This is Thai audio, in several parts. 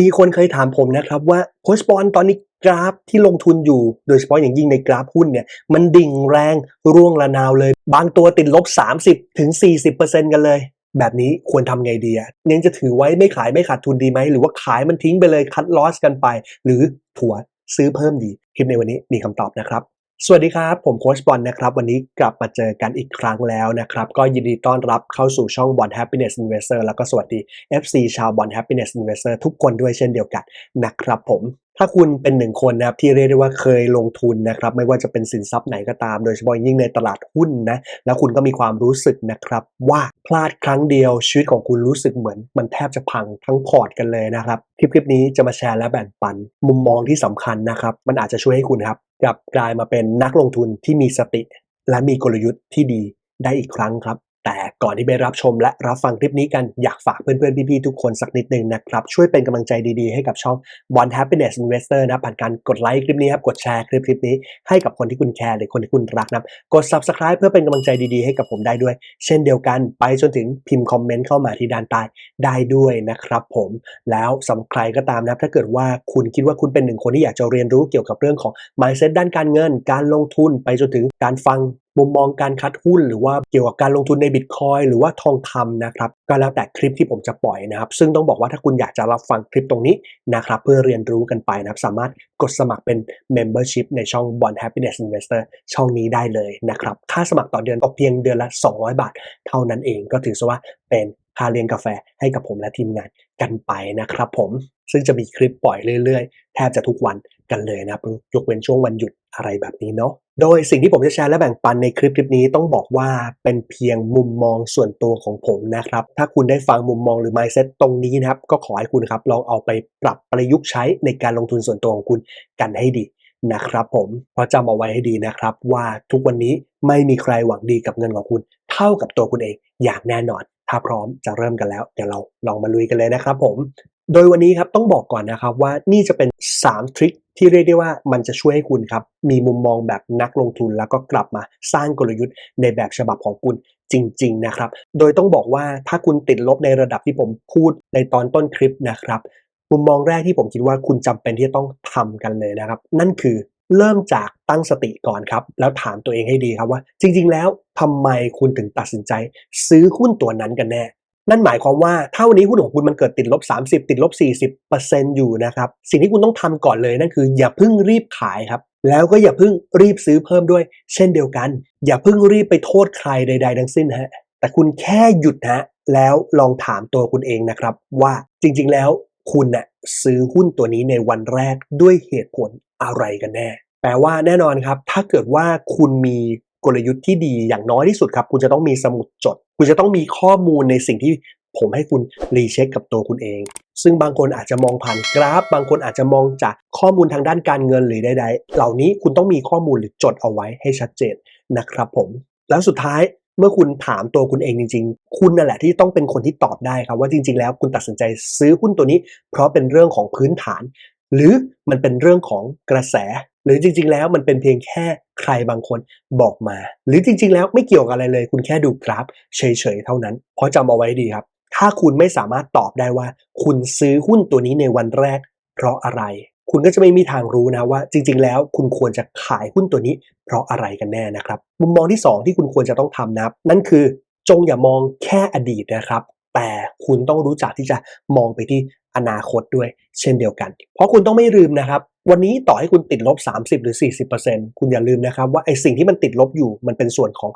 มีคนเคยถามผมนะครับว่าโคชบอลตอนนี้กราฟที่ลงทุนอยู่ โดยเฉพาะอย่างยิ่งในกราฟหุ้นเนี่ย มันดิ่งแรงร่วงระนาวเลย บางตัวติดลบ 30ถึงกันเลย แบบนี้ควรทำไงดีอะยังจะถือไว้ไม่ขายไม่ขาดทุนดีไหม หรือว่าขายมันทิ้งไปเลยคัดลอสกันไป หรือถัวซื้อเพิ่มดี คลิปในวันนี้มีคำตอบนะครับ สวัสดีครับ ผมโค้ชบอลนะครับ วันนี้กลับมาเจอกันอีกครั้งแล้วนะครับ ก็ยินดีต้อนรับเข้าสู่ช่องบอล Happiness Investor แล้วก็สวัสดี FC ชาวบอล Happiness Investor ทุกคนด้วยเช่นเดียวกันนะครับผมถ้าคุณเป็นหนึ่งคนนะครับที่เรียกได้ว่าเคยลงทุนนะครับไม่ว่าจะเป็นสินทรัพย์ไหนก็ตาม โดยเฉพาะยิ่งในตลาดหุ้นนะแล้วคุณก็มีความรู้สึกนะครับว่าพลาดครั้งเดียวชีวิตของคุณรู้สึกเหมือน มันแทบจะพังทั้งพอร์ตกันเลยนะครับคลิปคลิปนี้จะมาแชร์และแบ่งปัน มุมมองที่สำคัญนะครับมันอาจจะช่วยให้คุณครับ กลับกลายมาเป็นนักลงทุนที่มีสติ และมีกลยุทธ์ที่ดีได้อีกครั้งครับ แต่ก่อนที่ไปรับชมและรับฟังคลิปนี้กันอยากฝากเพื่อนๆ พี่ๆ ทุกคนสักนิดหนึ่งนะครับ ช่วยเป็นกำลังใจดีๆ ให้กับช่อง One Happiness Investor นะผ่านการกดไลค์คลิปนี้ครับกดแชร์คลิปคลิปนี้ให้กับคนที่คุณแคร์หรือคนที่คุณรักนะกด Subscribe เพื่อเป็นกำลังใจดีๆ ให้กับผมได้ด้วย เช่นเดียวกันไปจนถึงพิมพ์คอมเมนต์เข้ามาที่ด้านใต้ได้ด้วยนะครับผมแล้วสำหรับใครก็ตามนะถ้าเกิดว่าคุณคิดว่าคุณเป็นหนึ่งคนที่อยากจะเรียนรู้เกี่ยวกับเรื่องของ mindset ด้านการเงิน การลงทุนไปจนถึงการฟัง มุมมองการคัดหุ้น หรือว่าเกี่ยวกับการลงทุนในบิตคอยหรือว่าทองคำนะครับก็แล้วแต่คลิปที่ผมจะปล่อยนะครับ ซึ่งต้องบอกว่าถ้าคุณอยากจะรับฟังคลิปตรงนี้นะครับเพื่อเรียนรู้กันไปนะครับสามารถกดสมัครเป็น membership ในช่อง Bond Happiness Investor ช่องนี้ได้เลยนะครับค่าสมัครต่อเดือนตกเพียงเดือนละ 200 บาท เท่านั้นเองก็ถือว่าเป็น ค่าเลี้ยงกาแฟให้กับผมและทีมงานกันไปนะครับผมซึ่งจะมีคลิปปล่อยเรื่อยๆ แทบจะทุกวันกันเลยนะยกเว้นช่วงวันหยุดอะไรแบบนี้เนาะโดยสิ่งที่ผมจะแชร์และแบ่งปันในคลิปคลิปนี้ต้องบอกว่าเป็นเพียงมุมมองส่วนตัวของผมนะครับ ถ้าคุณได้ฟังมุมมองหรือ mindset ตรงนี้นะครับ ก็ขอให้คุณครับลองเอาไปปรับประยุกต์ใช้ในการลงทุนส่วนตัวของคุณกันให้ดี นะครับผมเพราะจำเอาไว้ให้ดีนะครับ ว่าทุกวันนี้ไม่มีใครหวังดีกับเงินของคุณเท่ากับตัวคุณเองอย่างแน่นอน ถ้าพร้อมจะเริ่มกันแล้ว เดี๋ยวเราลองมาลุยกันเลยนะครับผม โดยวันนี้ครับต้องบอกก่อนนะครับว่านี่จะเป็น 3 ทริคที่เรียกได้ว่ามันจะช่วยให้คุณครับมีมุมมองแบบนักลงทุนแล้วก็กลับมาสร้างกลยุทธ์ในแบบฉบับของคุณจริง ๆ นะครับ โดยต้องบอกว่าถ้าคุณติดลบในระดับที่ผมพูดในตอนต้นคลิปนะครับ มุมมองแรกที่ผมคิดว่าคุณจำเป็นที่จะต้องทำกันเลยนะครับ นั่นคือเริ่มจากตั้งสติก่อนครับ แล้วถามตัวเองให้ดีครับว่า จริง ๆ แล้วทำไมคุณถึงตัดสินใจ ซื้อหุ้นตัวนั้นกันแน่นั่นหมายความว่าถ้าวันนี้หุ้นของคุณมันเกิดติดลบ 30 ติดลบ 40%อยู่นะครับสิ่งที่คุณต้องทำก่อนเลยนั่นคือ อย่าเพิ่งรีบขายครับ แล้วก็อย่าเพิ่งรีบซื้อเพิ่มด้วย เช่นเดียวกัน อย่าเพิ่งรีบไปโทษใครใด ๆ ทั้งสิ้นฮะแต่คุณแค่หยุดฮะแล้วลองถามตัวคุณเองนะครับ ว่าจริง ๆ แล้ว คุณน่ะซื้อหุ้นตัวนี้ในวันแรกด้วยเหตุผลอะไรกันแน่ แปลว่าแน่นอนครับ ถ้าเกิดว่าคุณมีกลยุทธ์ที่ดีอย่างน้อยที่สุดครับ คุณจะต้องมีสมุดจด คุณจะต้องมีข้อมูลในสิ่งที่ผมให้คุณรีเช็คกับตัวคุณเอง ซึ่งบางคนอาจจะมองผ่านกราฟ บางคนอาจจะมองจากข้อมูลทางด้านการเงินหรือใดๆ เหล่านี้คุณต้องมีข้อมูลหรือจดเอาไว้ให้ชัดเจนนะครับผม แล้วสุดท้าย เมื่อคุณถามตัวคุณเองจริง ๆ คุณนั่นแหละที่ต้องเป็นคนที่ตอบได้ครับว่าจริง ๆ แล้วคุณตัดสินใจซื้อหุ้นตัวนี้ เพราะเป็นเรื่องของพื้นฐาน หรือมันเป็นเรื่องของกระแส หรือจริง ๆ แล้วมันเป็นเพียงแค่ใครบางคนบอกมา หรือจริง ๆ แล้วไม่เกี่ยวกับอะไรเลย คุณแค่ดูกราฟเฉยๆเท่านั้น เพราะจำเอาไว้ดีครับ ถ้าคุณไม่สามารถตอบได้ว่า คุณซื้อหุ้นตัวนี้ในวันแรก เพราะอะไร คุณก็จะไม่มีทางรู้นะว่า จริง ๆ แล้วคุณควรจะขายหุ้นตัวนี้ เพราะอะไรกันแน่นะครับ มุมมองที่ 2 ที่คุณควรจะต้องทำนับนั่นคือจงอย่ามองแค่อดีตนะครับ แต่คุณต้องรู้จักที่จะมองไปที่อนาคตด้วย เช่นเดียวกัน เพราะคุณต้องไม่ลืมนะครับ วันนี้ต่อให้คุณติดลบ 30 หรือ 40%คุณอย่าลืมนะครับ ว่าไอ้สิ่งที่มันติดลบอยู่มันเป็นส่วนของ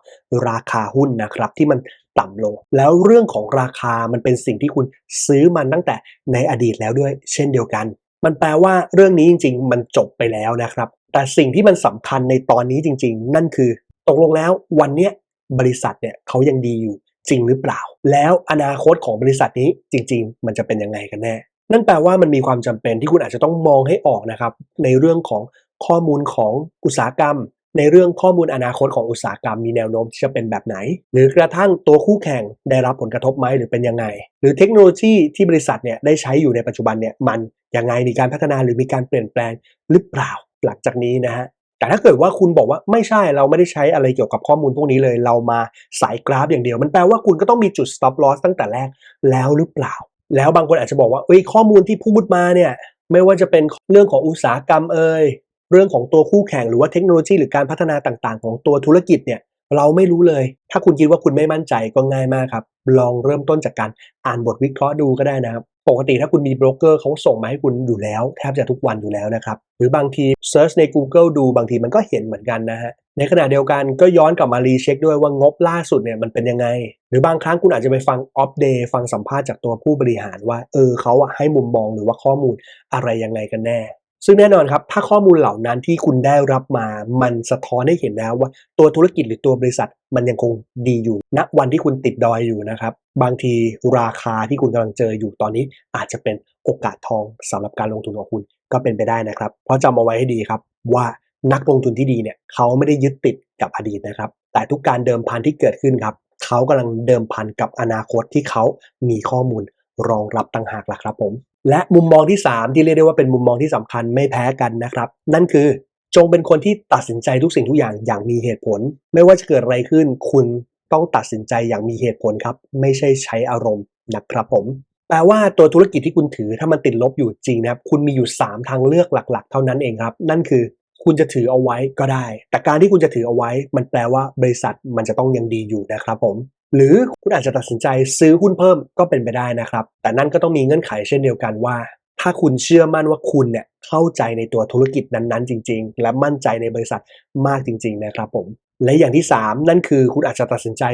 ราคาหุ้นนะครับ ที่มันต่ำลง แล้วเรื่องของราคามันเป็นสิ่งที่คุณซื้อมันตั้งแต่ในอดีตแล้วด้วย เช่นเดียวกัน มันแปลว่าเรื่องนี้จริง ๆ มันจบไปแล้วนะครับ แต่สิ่งที่มันสำคัญในตอนนี้จริง ๆ นั่นคือ ตกลงแล้ววันเนี้ยบริษัทเนี่ยเขายังดีอยู่จริงหรือเปล่า แล้วอนาคตของบริษัทนี้จริง ๆ มันจะเป็นยังไงกันแน่ นั่นแปลว่ามันมีความจำเป็นที่คุณอาจจะต้องมองให้ออกนะครับ ในเรื่องของข้อมูลของอุตสาหกรรม ในเรื่องข้อมูลอนาคตของอุตสาหกรรมมีแนวโน้มที่จะเป็นแบบไหน หรือกระทั่งตัวคู่แข่งได้รับผลกระทบไหมหรือเป็นยังไง หรือเทคโนโลยีที่บริษัทเนี่ยได้ใช้อยู่ในปัจจุบันเนี่ยมันยังไงมีการพัฒนาหรือมีการเปลี่ยนแปลงหรือเปล่าหลังจากนี้นะฮะแต่ถ้าเกิดว่าคุณบอกว่าไม่ใช่เราไม่ได้ใช้อะไรเกี่ยวกับข้อมูลพวกนี้เลย เรามาสายกราฟอย่างเดียว มันแปลว่าคุณก็ต้องมีจุด stop loss ตั้งแต่แรกแล้วหรือเปล่า แล้วบางคนอาจจะบอกว่าเอ้ยข้อมูลที่พูดมาเนี่ยไม่ว่าจะเป็นเรื่องของอุตสาหกรรมเอ่ย เรื่องของตัวคู่แข่งหรือว่าเทคโนโลยีหรือการพัฒนาต่างๆ ของตัวธุรกิจเนี่ยเราไม่รู้เลย ถ้าคุณคิดว่าคุณไม่มั่นใจก็ง่ายมากครับ ลองเริ่มต้นจากการอ่านบทวิเคราะห์ดูก็ได้นะครับ ปกติถ้าคุณมีโบรกเกอร์เขาส่งมาให้คุณอยู่แล้วแทบจะทุกวันอยู่แล้วนะครับ หรือบางทีเซิร์ชใน Google ดูบางทีมันก็เห็นเหมือนกันนะฮะ ในขณะเดียวกันก็ย้อนกลับมารีเช็คด้วยว่างบล่าสุดเนี่ยมันเป็นยังไง หรือบางครั้งคุณอาจจะไปฟังอัปเดตฟังสัมภาษณ์จากตัวผู้บริหารว่า เออเขาให้มุมมองหรือว่าข้อมูลอะไรยังไงกันแน่ ซึ่งแน่นอนครับ ถ้าข้อมูลเหล่านั้นที่คุณได้รับมา มันสะท้อนให้เห็นแล้วว่า ตัวธุรกิจหรือตัวบริษัท มันยังคงดีอยู่ณวันที่คุณติดดอยอยู่นะครับ บางทีราคาที่คุณกำลังเจออยู่ตอนนี้ อาจจะเป็นโอกาสทองสำหรับการลงทุนของคุณก็เป็นไปได้นะครับ เพราะจำเอาไว้ให้ดีครับว่านักลงทุนที่ดีเนี่ยเขาไม่ได้ยึดติดกับอดีตนะครับ แต่ทุกการเดิมพันที่เกิดขึ้นครับเขากำลังเดิมพันกับอนาคตที่เขามีข้อมูลรองรับต่างหากล่ะครับผม และมุมมองที่ 3 ที่เรียกได้ว่าเป็นมุมมองที่สำคัญไม่แพ้กันนะครับ นั่นคือจงเป็นคนที่ตัดสินใจทุกสิ่งทุกอย่างอย่างมีเหตุผล ไม่ว่าจะเกิดอะไรขึ้น คุณต้องตัดสินใจอย่างมีเหตุผลครับ ไม่ใช่ใช้อารมณ์นะครับผมแปลว่าตัวธุรกิจที่คุณถือถ้ามันติดลบอยู่จริงนะครับ คุณมีอยู่ 3 ทางเลือกหลัก ๆ เท่านั้นเองครับ นั่นคือคุณจะถือเอาไว้ก็ได้ แต่การที่คุณจะถือเอาไว้ มันแปลว่าบริษัทมันจะต้องยังดีอยู่นะครับผม หรือคุณอาจจะตัดสินใจซื้อหุ้นเพิ่มก็เป็นไปได้นะครับ แต่นั่นก็ต้องมีเงื่อนไขเช่นเดียวกันว่า ถ้าคุณเชื่อมั่นว่าคุณเนี่ยเข้าใจในตัวธุรกิจนั้นๆ จริง ๆ และมั่นใจในบริษัทมากจริง ๆ นะครับผม และอย่างที่ 3 นั่นคือคุณอาจจะตัดสินใจ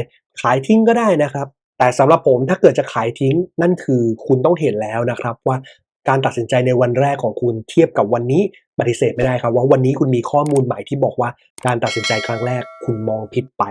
ขายทิ้งก็ได้นะครับ แต่สำหรับผมถ้าเกิดจะขายทิ้ง นั่นคือคุณต้องเห็นแล้วนะครับว่าการตัดสินใจในวันแรกของคุณเทียบกับวันนี้ปฏิเสธไม่ได้ครับว่าวันนี้คุณมีข้อมูลใหม่ที่บอกว่าการตัดสินใจครั้งแรกคุณมองผิดไป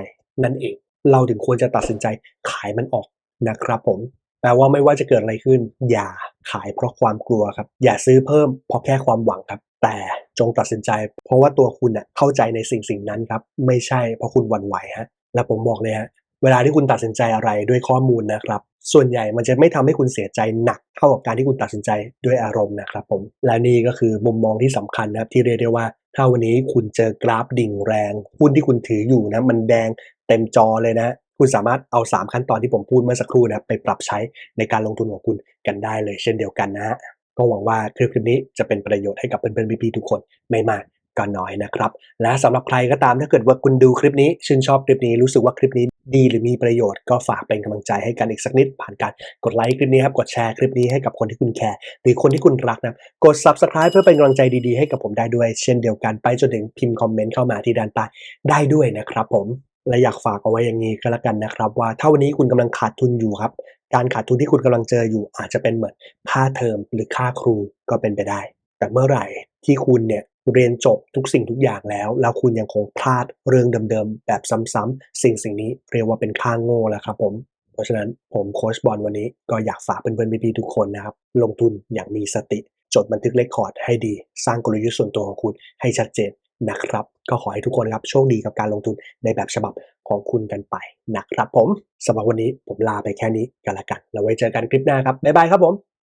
นั่นเอง เราถึงควรจะตัดสินใจขายมันออกนะครับผมแปลว่าไม่ว่าจะเกิดอะไรขึ้น อย่าขายเพราะความกลัวครับ อย่าซื้อเพิ่มเพราะแค่ความหวังครับ แต่จงตัดสินใจ เพราะว่าตัวคุณเน่ะเข้าใจในสิ่งสิ่งนั้นครับ ไม่ใช่เพราะคุณหวั่นไหวฮะและผมบอกเลยฮะเวลาที่คุณตัดสินใจอะไรด้วยข้อมูลนะครับ ส่วนใหญ่มันจะไม่ทำให้คุณเสียใจหนักเท่ากับการที่คุณตัดสินใจด้วยอารมณ์นะครับผมและนี่ก็คือมุมมองที่สำคัญนะครับที่เรียกได้ว่าถ้าวันนี้คุณเจอกราฟดิ่งแรงหุ้นที่คุณถืออยู่นะมันแดง เต็มจอเลยนะ คุณสามารถเอา 3 ขั้นตอนที่ผมพูดเมื่อสักครู่นะไปปรับใช้ในการลงทุนของคุณกันได้เลยเช่นเดียวกันนะฮะก็หวังว่าคลิปนี้จะเป็นประโยชน์ให้กับเพื่อนๆพี่ๆทุกคนไม่มากก็น้อยนะครับ และสำหรับใครก็ตามถ้าเกิดว่าคุณดูคลิปนี้ ชื่นชอบคลิปนี้รู้สึกว่าคลิปนี้ดีหรือมีประโยชน์ก็ฝากเป็นกำลังใจให้กันอีกสักนิด ผ่านการกดไลค์คลิปนี้ครับกดแชร์คลิปนี้ให้กับคนที่คุณแคร์หรือคนที่คุณรักนะกด subscribe เพื่อเป็นกำลังใจดีๆให้กับผมได้ด้วย เช่นเดียวกันไปจนถึงพิมพ์คอมเมนต์เข้ามาที่ด้านใต้ได้ด้วยนะครับผม และอยากฝากเอาไว้อย่างนี้ก็แล้วกันนะครับ ว่าถ้าวันนี้คุณกำลังขาดทุนอยู่ครับ การขาดทุนที่คุณกำลังเจออยู่ อาจจะเป็นเหมือนค่าเทอมหรือค่าครูก็เป็นไปได้ แต่เมื่อไหร่ที่คุณเนี่ยเรียนจบทุกสิ่งทุกอย่างแล้ว แล้วคุณยังคงพลาดเรื่องเดิมๆ แบบซ้ำๆสิ่งสิ่งนี้เรียกว่าเป็นค่างโง่แล้วครับผมเพราะฉะนั้นผมโค้ชบอลวันนี้ก็อยากฝากเพื่อนๆพี่ๆทุกคนนะครับ ลงทุนอย่างมีสติ จดบันทึกเลคคอร์ดให้ดี สร้างกลยุทธ์ส่วนตัวของคุณให้ชัดเจนนะครับ ก็ขอให้ทุกคนครับโชคดีกับการลงทุนในแบบฉบับของคุณกันไปนะครับผมสำหรับวันนี้ผมลาไปแค่นี้กันละกันแล้วไว้เจอกันคลิปหน้าครับบ๊ายบายครับผม